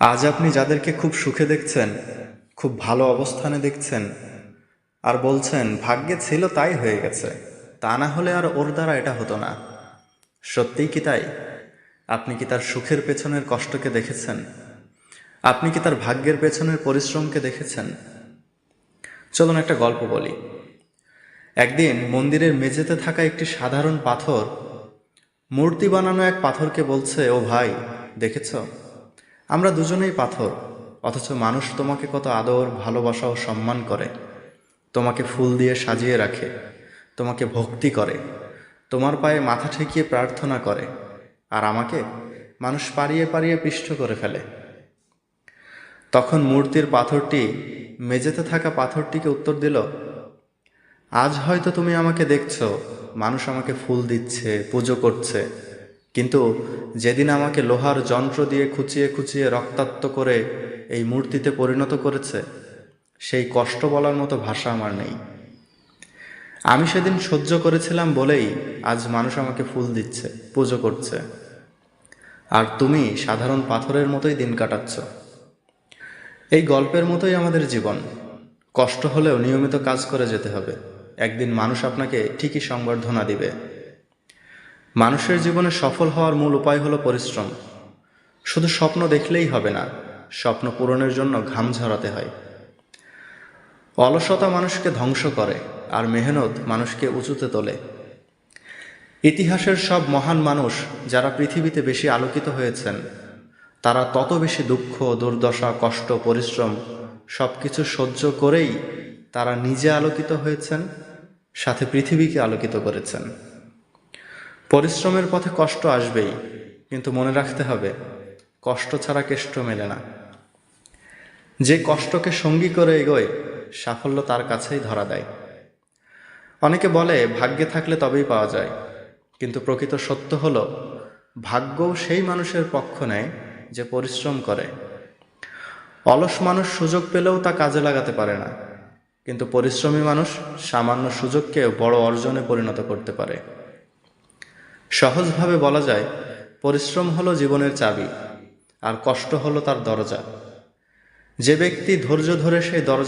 আজ আপনি যাদেরকে খুব সুখে দেখছেন, খুব ভালো অবস্থানে দেখছেন আর বলছেন, ভাগ্যে ছিল তাই হয়ে গেছে। তা না হলে আর ওর দ্বারা এটা হতো না। সত্যিই কি তাই? আপনি কি তার সুখের পেছনের কষ্টকে দেখেছেন? আপনি কি তার ভাগ্যের পেছনের পরিশ্রমকে দেখেছেন? চলুন একটা গল্প বলি। একদিন মন্দিরের মেঝেতে থাকা একটি সাধারণ পাথর, মূর্তি বানানো এক পাথরকে বলছে, ও ভাই, দেখেছ? আমরা দুজনেই পাথর, অথচ মানুষ তোমাকে কত আদর, ভালোবাসা ও সম্মান করে। তোমাকে ফুল দিয়ে সাজিয়ে রাখে, তোমাকে ভক্তি করে, তোমার পায়ে মাথা ঠেকিয়ে প্রার্থনা করে, আর আমাকে মানুষ পারিয়ে পারিয়ে পিষ্ট করে ফেলে। তখন মূর্তির পাথরটি, মেঝেতে থাকা পাথরটিকে উত্তর দিল, আজ হয়তো তুমি আমাকে দেখছ, মানুষ আমাকে ফুল দিচ্ছে, পুজো করছে কিন্তু যেদিন আমাকে লোহার যন্ত্র দিয়ে খুচিয়ে খুচিয়ে রক্তাক্ত করে এই মূর্তিতে পরিণত করেছে, সেই কষ্ট বলার মতো ভাষা আমার নেই। আমি সেদিন সহ্য করেছিলাম বলেই আজ মানুষ আমাকে ফুল দিচ্ছে, পুজো করছে। আর তুমি সাধারণ পাথরের মতোই দিন কাটাচ্ছ। এই গল্পের মতোই আমাদের জীবন। কষ্ট হলেও নিয়মিত কাজ করে যেতে হবে। একদিন মানুষ আপনাকে ঠিকই সংবর্ধনা দিবে। মানুষের জীবনে সফল হওয়ার মূল উপায় হলো পরিশ্রম। শুধু স্বপ্ন দেখলেই হবে না, স্বপ্ন পূরণের জন্য ঘাম ঝরাতে হয়। অলসতা মানুষকে ধ্বংস করে আর মেহনত মানুষকে উঁচুতে তোলে। ইতিহাসের সব মহান মানুষ যারা পৃথিবীতে বেশি আলোকিত হয়েছেন, তারা তত বেশি দুঃখ, দুর্দশা, কষ্ট, পরিশ্রম সব কিছু সহ্য করেই তারা নিজে আলোকিত হয়েছেন, সাথে পৃথিবীকে আলোকিত করেছেন। পরিশ্রমের পথে কষ্ট আসবেই, কিন্তু মনে রাখতে হবে, কষ্ট ছাড়া কেষ্ট মেলে না। যে কষ্টকে সঙ্গী করে এগোয়, সাফল্য তার কাছেই ধরা দেয়। অনেকে বলে, ভাগ্যে থাকলে তবেই পাওয়া যায়। কিন্তু প্রকৃত সত্য হলো, ভাগ্যও সেই মানুষের পক্ষ নেয় যে পরিশ্রম করে। অলস মানুষ সুযোগ পেলেও তা কাজে লাগাতে পারে না। কিন্তু পরিশ্রমী মানুষ সামান্য সুযোগকে বড় অর্জনে পরিণত করতে পারে। সহজভাবে বলা যায়, পরিশ্রম হলো জীবনের চাবি, আর কষ্ট হলো তার দরজা। যে ব্যক্তি ধৈর্য ধরে সেই দরজা